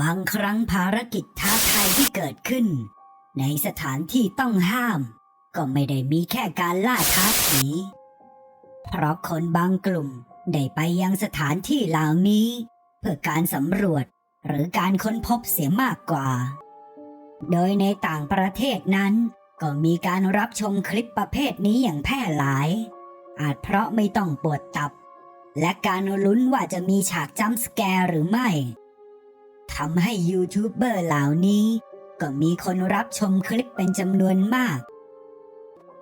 บางครั้งภารกิจท้าทายที่เกิดขึ้น ในสถานที่ต้องห้าม ก็ไม่ได้มีแค่การล่าท้าผี เพราะคนบางกลุ่มได้ไปยังสถานที่เหล่านี้ เพื่อการสำรวจหรือการค้นพบเสียมากกว่า โดยในต่างประเทศนั้น ก็มีการรับชมคลิปประเภทนี้อย่างแพร่หลาย อาจเพราะไม่ต้องปวดตับ และการลุ้นว่าจะมีฉากจัมป์สแกร์หรือไม่ ทำให้ยูทูบเบอร์เหล่านี้ ก็มีคนรับชมคลิปเป็นจำนวนมาก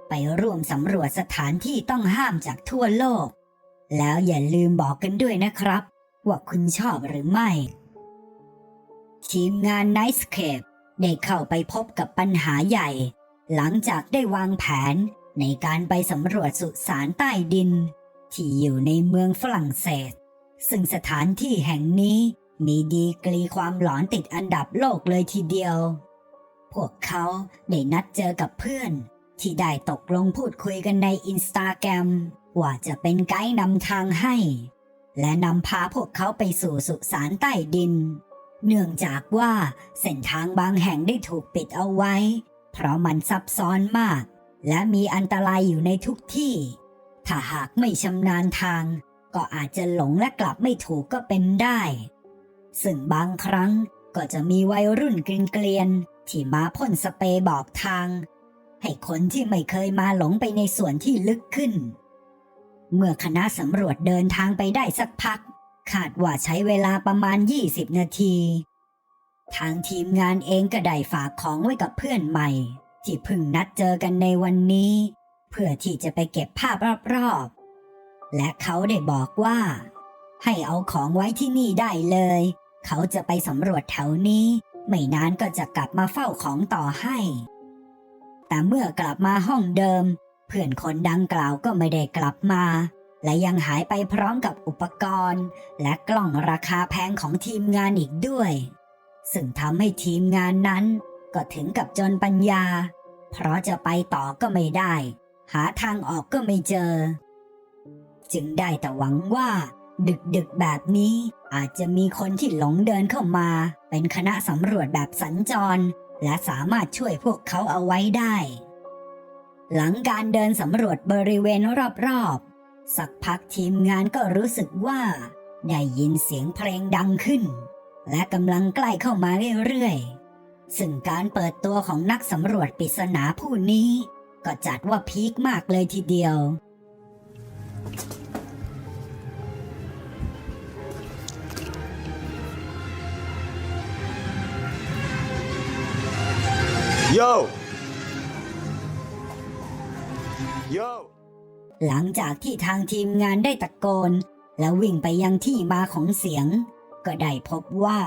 ไปร่วมสำรวจสถานที่ต้องห้ามจากทั่วโลก แล้วอย่าลืมบอกกันด้วยนะครับ ว่าคุณชอบหรือไม่ ทีมงาน Nightscape ได้เข้าไปพบกับปัญหาใหญ่ หลังจากได้วางแผนในการไปสำรวจสุสานใต้ดิน ที่อยู่ในเมืองฝรั่งเศส ซึ่งสถานที่แห่งนี้ มีดีกรีความหลอนติดอันดับโลกเลยทีเดียว พวกเขาได้นัดเจอกับเพื่อน ที่ได้ตกลงพูดคุยกันในอินสตาแกรมว่าจะเป็นไกด์นำทางให้ และนำพาพวกเขาไปสู่สุสานใต้ดิน เนื่องจากว่าเส้นทางบางแห่งได้ถูกปิดเอาไว้ เพราะมันซับซ้อนมาก และมีอันตรายอยู่ในทุกที่ ถ้าหากไม่ชำนาญทาง ก็อาจจะหลงและกลับไม่ถูกก็เป็นได้ ซึ่งบางครั้งก็จะมีวัยรุ่นเกลียนที่มาพ่นสเปรย์บอกทาง ให้คนที่ไม่เคยมาหลงไปในส่วนที่ลึกขึ้น เมื่อคณะสำรวจเดินทางไปได้สักพัก คาดว่าใช้เวลาประมาณ 20 นาที ทางทีมงานเองก็ได้ฝากของไว้กับเพื่อนใหม่ ที่เพิ่งนัดเจอกันในวันนี้ เพื่อที่จะไปเก็บภาพรอบๆและเขาได้บอกว่า ให้เอาของไว้ที่นี่ได้เลย เขาจะไปสำรวจแถวนี้ ไม่นานก็จะกลับมาเฝ้าของต่อให้ แต่เมื่อกลับมาห้องเดิม เพื่อนคนดังกล่าวก็ไม่ได้กลับมา และยังหายไปพร้อมกับอุปกรณ์ และกล้องราคาแพงของทีมงานอีกด้วย ซึ่งทำให้ทีมงานนั้นก็ถึงกับจนปัญญา เพราะจะไปต่อก็ไม่ได้ หาทางออกก็ไม่เจอ จึงได้แต่หวังว่า ดึกดึกๆแบบนี้อาจจะมีคนที่หลงเดินเข้ามา เป็นคณะสำรวจแบบสัญจร และสามารถช่วยพวกเขาเอาไว้ได้ หลังการเดินสำรวจบริเวณรอบๆ สักพักทีมงานก็รู้สึกว่า ได้ยินเสียงเพลงดังขึ้น และกำลังใกล้เข้ามาเรื่อยๆ ซึ่งการเปิดตัวของนักสำรวจปริศนาผู้นี้ ก็จัดว่าพีคมากเลยทีเดียว Yo! Yo! หลังจากที่ทางทีมงานได้ตะโกน แล้ววิ่งไปยังที่มาของเสียง ก็ได้พบว่า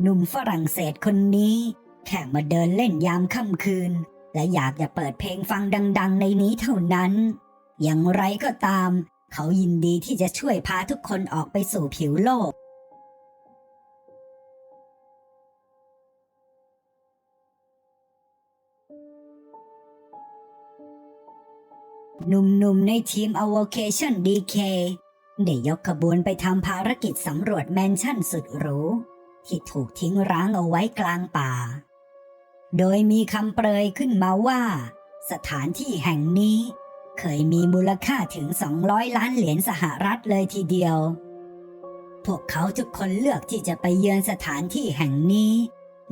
หนุ่มฝรั่งเศสคนนี้ แค่มาเดินเล่นยามค่ำคืน และอยากจะเปิดเพลงฟังดัง ๆ ในนี้เท่านั้น อย่างไรก็ตาม เขายินดีที่จะช่วยพาทุกคนออกไปสู่ผิวโลก หนุ่มๆในทีม Avocation DK ได้ยกขบวนไปทำภารกิจสำรวจแมนชั่นสุดหรู ที่ถูกทิ้งร้างเอาไว้กลางป่า โดยมีคำเปรยขึ้นมาว่า สถานที่แห่งนี้ เคยมีมูลค่าถึง 200 ล้านเหรียญสหรัฐเลยทีเดียว พวกเขาทุกคนเลือกที่จะไปเยือนสถานที่แห่งนี้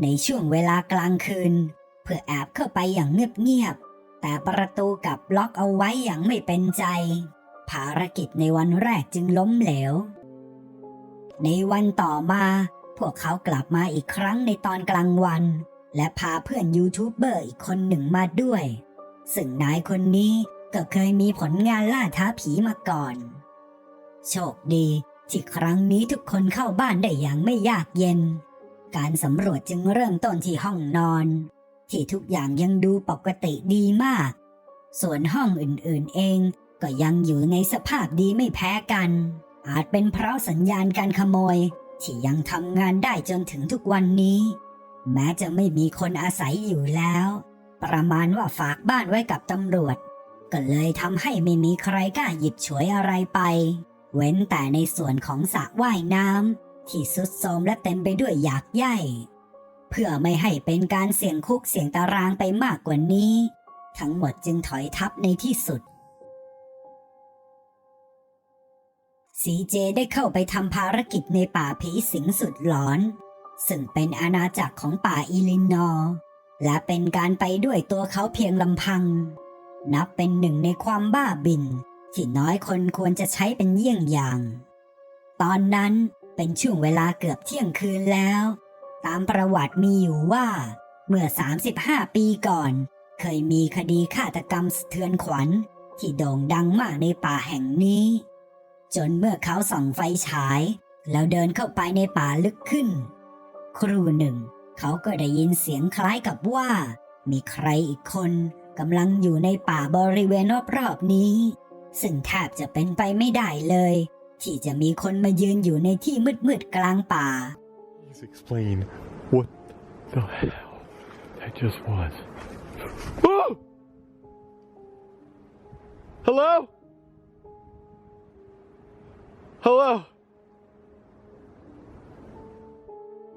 ในช่วงเวลากลางคืน เพื่อแอบเข้าไปอย่างเงียบๆ แต่ประตูกลับล็อกเอาไว้อย่างไม่เป็นใจ ภารกิจในวันแรกจึงล้มเหลว ในวันต่อมา พวกเขากลับมาอีกครั้งในตอนกลางวัน และพาเพื่อนยูทูบเบอร์อีกคนหนึ่งมาด้วย ซึ่งนายคนนี้ก็เคยมีผลงานล่าท้าผีมาก่อน โชคดีที่ครั้งนี้ทุกคนเข้าบ้านได้อย่างไม่ยากเย็น การสำรวจจึงเริ่มต้นที่ห้องนอน ที่ทุกอย่างยังดูปกติดีมาก ส่วนห้องอื่นๆเองก็ยังอยู่ในสภาพดีไม่แพ้กัน อาจเป็นเพราะสัญญาณการขโมย ที่ยังทำงานได้จนถึงทุกวันนี้ แม้จะไม่มีคนอาศัยอยู่แล้ว ประมาณว่าฝากบ้านไว้กับตำรวจ ก็เลยทำให้ไม่มีใครกล้าหยิบฉวยอะไรไป เว้นแต่ในส่วนของสระว่ายน้ำที่สุดโทมและเต็มไปด้วยอยากใย่ เพื่อไม่ให้เป็นการเสี่ยงคุกเสี่ยงตารางไปมากกว่านี้ ทั้งหมดจึงถอยทับในที่สุดซีเจได้เข้าไปทำภารกิจในป่าผีสิงสุดหลอน ซึ่งเป็นอาณาจักรของป่าอิลินอร์และเป็นการไปด้วยตัวเขาเพียงลำพัง นับเป็นหนึ่งในความบ้าบิน ที่น้อยคนควรจะใช้เป็นเยี่ยงอย่าง ตอนนั้นเป็นช่วงเวลาเกือบเที่ยงคืนแล้ว ตามประวัติมีอยู่ว่า เมื่อ 35 ปีก่อน เคยมีคดีฆาตกรรมสะเทือนขวัญ ที่โด่งดังมากในป่าแห่งนี้ จนเมื่อเขาส่องไฟฉาย แล้วเดินเข้าไปในป่าลึกขึ้น ครู่หนึ่ง เขาก็ได้ยินเสียงคล้ายกับว่า มีใครอีกคนกำลังอยู่ในป่าบริเวณรอบๆนี้ ซึ่งแทบจะเป็นไปไม่ได้เลย ที่จะมีคนมายืนอยู่ในที่มืดๆกลางป่า explain what the hell that just was. Whoa! Hello? Hello?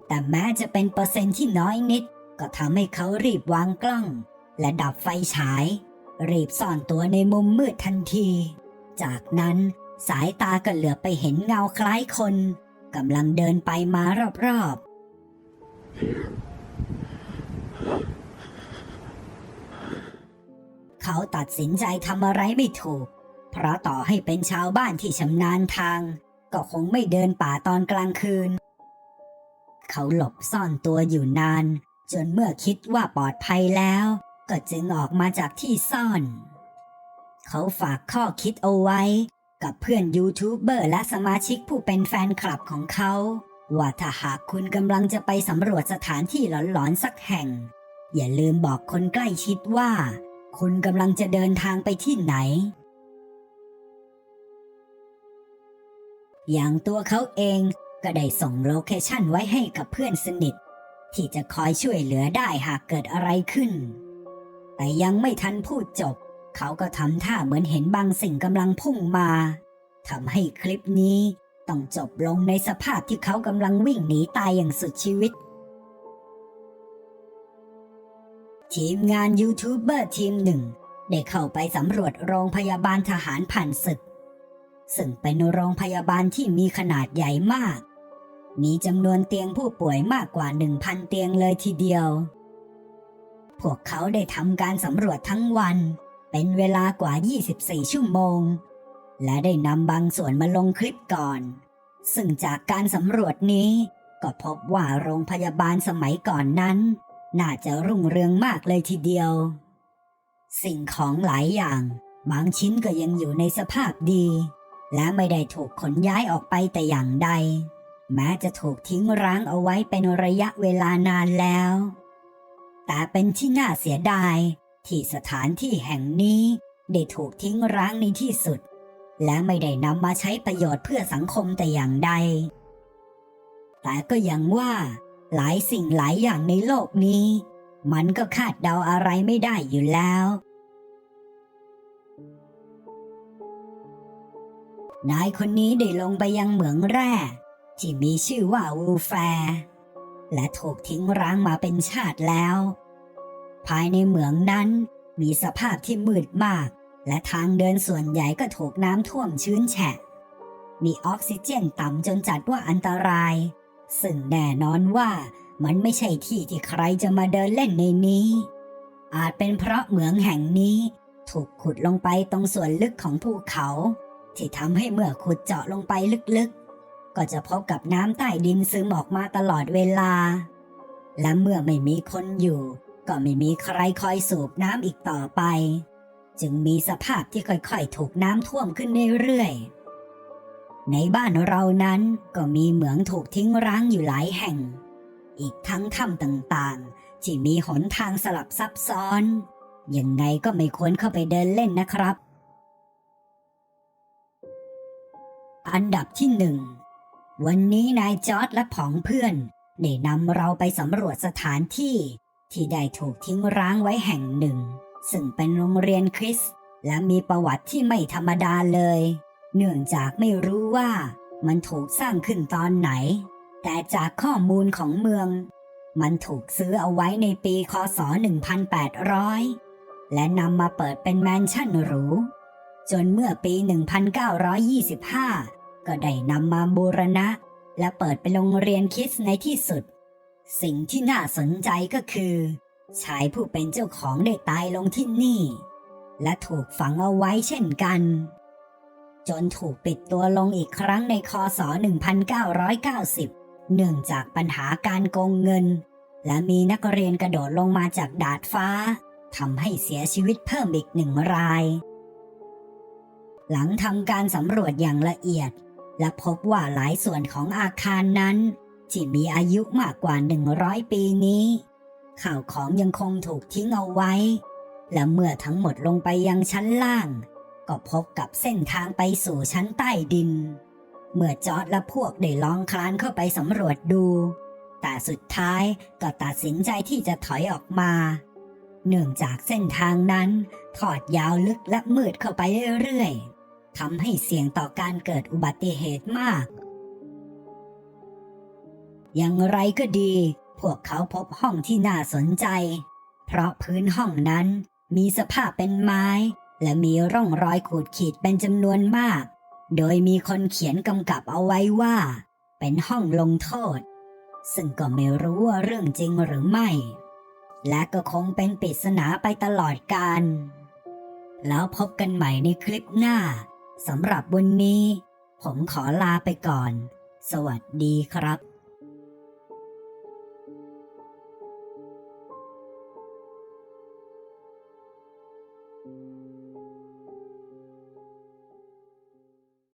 แต่แม้จะเป็นเปอร์เซ็นต์ที่น้อยนิด ก็ทำให้เขารีบวางกล้อง และดับไฟฉาย รีบซ่อนตัวในมุมมืดทันที จากนั้นสายตาก็เหลือไปเห็นเงาคล้ายคน กำลังเดินไปมารอบๆ เขาตัดสินใจทำอะไรไม่ถูก เพราะต่อให้เป็นชาวบ้านที่ชำนาญทาง ก็คงไม่เดินป่าตอนกลางคืน เขาหลบซ่อนตัวอยู่นาน จนเมื่อคิดว่าปลอดภัยแล้ว ก็จึงออกมาจากที่ซ่อน เขาฝากข้อคิดเอาไว้ กับเพื่อนยูทูบเบอร์และสมาชิกผู้เป็นแฟนคลับของเขา ว่าถ้าหากคุณกำลังจะไปสำรวจสถานที่หลอนๆสักแห่ง อย่าลืมบอกคนใกล้ชิดว่า คุณกำลังจะเดินทางไปที่ไหน อย่างตัวเขาเองก็ได้ส่งโลเคชั่นไว้ให้กับเพื่อนสนิท ที่จะคอยช่วยเหลือได้หากเกิดอะไรขึ้น แต่ยังไม่ทันพูดจบ เขาก็ทำท่าเหมือนเห็นบางสิ่งกำลังพุ่งมาทำให้คลิปนี้ต้องจบลงในสภาพที่เขากำลังวิ่งหนีตายอย่างสุดชีวิต ทีมงานยูทูบเบอร์ทีมหนึ่งได้เข้าไปสำรวจโรงพยาบาลทหารผ่านศึก ซึ่งเป็นโรงพยาบาลที่มีขนาดใหญ่มาก มีจำนวนเตียงผู้ป่วยมากกว่า 1,000 เตียงเลยทีเดียว พวกเขาได้ทำการสำรวจทั้งวัน เป็นเวลากว่า 24 ชั่วโมง และได้นำบางส่วนมาลงคลิปก่อน ซึ่งจากการสำรวจนี้ ก็พบว่าโรงพยาบาลสมัยก่อนนั้น น่าจะรุ่งเรืองมากเลยทีเดียว สิ่งของหลายอย่าง บางชิ้นก็ยังอยู่ในสภาพดี และไม่ได้ถูกขนย้ายออกไปแต่อย่างใด แม้จะถูกทิ้งร้างเอาไว้เป็นระยะเวลานานแล้ว แต่เป็นที่น่าเสียดาย ที่สถานที่แห่งนี้ได้ถูกทิ้งร้างในที่สุด และไม่ได้นำมาใช้ประโยชน์เพื่อสังคมแต่อย่างใด แต่ก็ยังว่าหลายสิ่งหลายอย่างในโลกนี้ มันก็คาดเดาอะไรไม่ได้อยู่แล้ว นายคนนี้ได้ลงไปยังเหมืองแร่ที่มีชื่อว่าวูแฟ และถูกทิ้งร้างมาเป็นชาติแล้ว ภายในเหมืองนั้น มีสภาพที่มืดมาก และทางเดินส่วนใหญ่ก็ถูกน้ำท่วมชื้นแฉะ มีออกซิเจนต่ำจนจัดว่าอันตราย ซึ่งแน่นอนว่ามันไม่ใช่ที่ที่ใครจะมาเดินเล่นในนี้ อาจเป็นเพราะเหมืองแห่งนี้ ถูกขุดลงไปตรงส่วนลึกของภูเขา ที่ทำให้เมื่อขุดเจาะลงไปลึกๆ ก็จะพบกับน้ำใต้ดินซึมออกมาตลอดเวลา และเมื่อไม่มีคนอยู่ ก็ไม่มีใครคอยสูบน้ำอีกต่อไป จึงมีสภาพที่ค่อยๆ ถูกน้ำท่วมขึ้นเรื่อยๆ ในบ้านเรานั้นก็มีเหมืองถูกทิ้งร้างอยู่หลายแห่ง อีกทั้งถ้ำต่างๆ ที่มีหนทางสลับซับซ้อน ยังไงก็ไม่ควรเข้าไปเดินเล่นนะครับ อันดับที่หนึ่งวันนี้นายจอร์ดและผองเพื่อนได้นำเราไปสำรวจสถานที่ ที่ได้ถูกทิ้งร้างไว้แห่งหนึ่ง ซึ่งเป็นโรงเรียนคริสต์และมีประวัติที่ไม่ธรรมดาเลย เนื่องจากไม่รู้ว่ามันถูกสร้างขึ้นตอนไหน แต่จากข้อมูลของเมือง มันถูกซื้อเอาไว้ในปีคศ 1800 และนำมาเปิดเป็นแมนชั่นหรู จนเมื่อปี 1925 ก็ได้นำมาบูรณะ และเปิดเป็นโรงเรียนคิดในที่สุด สิ่งที่น่าสนใจก็คือชายผู้เป็นเจ้าของได้ตายลงที่นี่ และถูกฝังเอาไว้เช่นกัน จนถูกปิดตัวลงอีกครั้งในคศ 1990 เนื่องจากปัญหาการโกงเงิน และมีนักเรียนกระโดดลงมาจากดาดฟ้าทำให้เสียชีวิตเพิ่มอีกหนึ่งราย หลังทำการสำรวจอย่างละเอียด และพบว่าหลายส่วนของอาคารนั้น ที่มีอายุมากกว่า 100 ปีนี้ ข่าวของยังคงถูกทิ้งเอาไว้ และเมื่อทั้งหมดลงไปยังชั้นล่าง ก็พบกับเส้นทางไปสู่ชั้นใต้ดิน เมื่อจอร์ดและพวกได้ลองคลานเข้าไปสำรวจดู แต่สุดท้ายก็ตัดสินใจที่จะถอยออกมา เนื่องจากเส้นทางนั้นทอดยาวลึกและมืดเข้าไปเรื่อยๆทำให้เสี่ยงต่อการเกิดอุบัติเหตุมาก อย่างไรก็ดี พวกเขาพบห้องที่น่าสนใจ เพราะพื้นห้องนั้นมีสภาพเป็นไม้ และมีร่องรอยขูดขีดเป็นจำนวนมาก โดยมีคนเขียนกำกับเอาไว้ว่า เป็นห้องลงโทษ ซึ่งก็ไม่รู้ว่าเรื่องจริงหรือไม่ และก็คงเป็นปริศนาไปตลอดกาลแล้วพบกันใหม่ในคลิปหน้าสำหรับวันนี้ ผมขอลาไปก่อน สวัสดีครับ